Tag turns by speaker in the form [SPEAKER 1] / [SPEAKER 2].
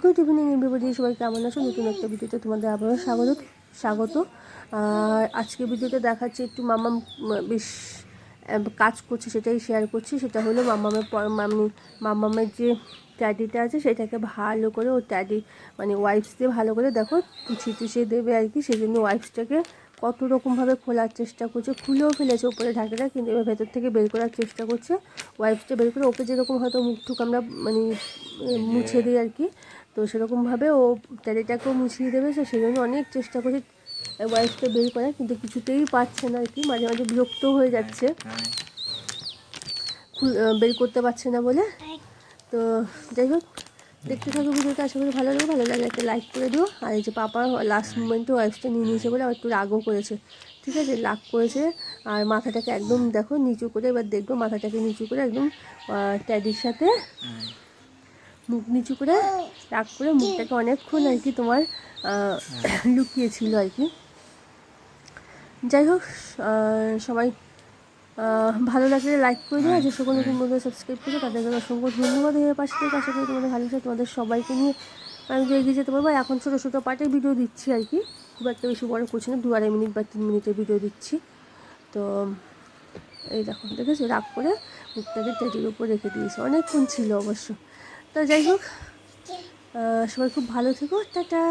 [SPEAKER 1] Good evening everybody সবাই কেমন আছো? নতুন একটা ভিডিওতে তোমাদের আবারও স্বাগত স্বাগত। আর আজকে ভিডিওতে দেখাচ্ছে একটু মামাম বেশ কাজ করছে, সেটাই শেয়ার করছি। সেটা হলো মামামের মামি, মামামের যে ট্যাডিটা আছে, সেটাকে ভালো করে ও ট্যাডি মানে ওয়াইপস দিয়ে ভালো করে দেখো টুছিয়ে দেবে আর কি। সেই জন্য ওয়াইপসটাকে কত রকমভাবে খোলার চেষ্টা করছে, খুলেও ফেলেছে ওপরে ঢাকাটা কিন্তু এবার ভেতর থেকে বের করার চেষ্টা করছে ওয়াইপসটা বের করে ওকে যেরকম হয়তো মুখ টুক আমরা মানে মুছে দিই আর কি, তো সেরকমভাবে ও ট্যাডিটাকেও মুছিয়ে দেবে, সে সেই জন্য অনেক চেষ্টা করছে ওয়াইফটা বের করা কিন্তু কিছুতেই পারছে না আর কি, মাঝে মাঝে বিরক্ত হয়ে যাচ্ছে। বের করতে পারছে না বলে, তো যাই হোক দেখতে থাকো ভিডিওটা, আশা করি ভালো লাগবে। ভালো লাগলে একটা লাইক করে দিও। আর এই যে পাপা লাস্ট মোমেন্টে ওয়াইফটা নিয়ে নিয়েছে বলে আবার একটু রাগও করেছে। ঠিক আছে, রাগ করেছে। আর মাথাটাকে একদম দেখো নিচু করে এবার দেখব মাথাটাকে নিচু করে একদম ট্যাডির সাথে মুখ নিচু করে রাগ করে মুখটাকে অনেকক্ষণ আর কি তোমার লুকিয়েছিল আর কি। যাই হোক সবাই ভালো লাগলে লাইক করে দিও আর যে সকল নতুন বন্ধু সাবস্ক্রাইব করে তাদের জন্য অসংখ্য ধন্যবাদ। হয়ে পাশে থেকে আশা করি তোমাদের ভালো তোমাদের সবাইকে নিয়ে আমি যে এগিয়ে যেতে পারব এখন ছোটো ছোটো পার্টের ভিডিও দিচ্ছি আর কি। খুব একটা বেশি বড় করছি না দু আড়াই মিনিট বা তিন মিনিটের ভিডিও দিচ্ছি। তো এই দেখো দেখেছ? রাগ করে মুখটাকে টেডির উপর রেখে দিয়েছে। অনেকক্ষণ ছিল অবশ্য। তা যাই হোক সবাই খুব ভালো থেকো। টাটা।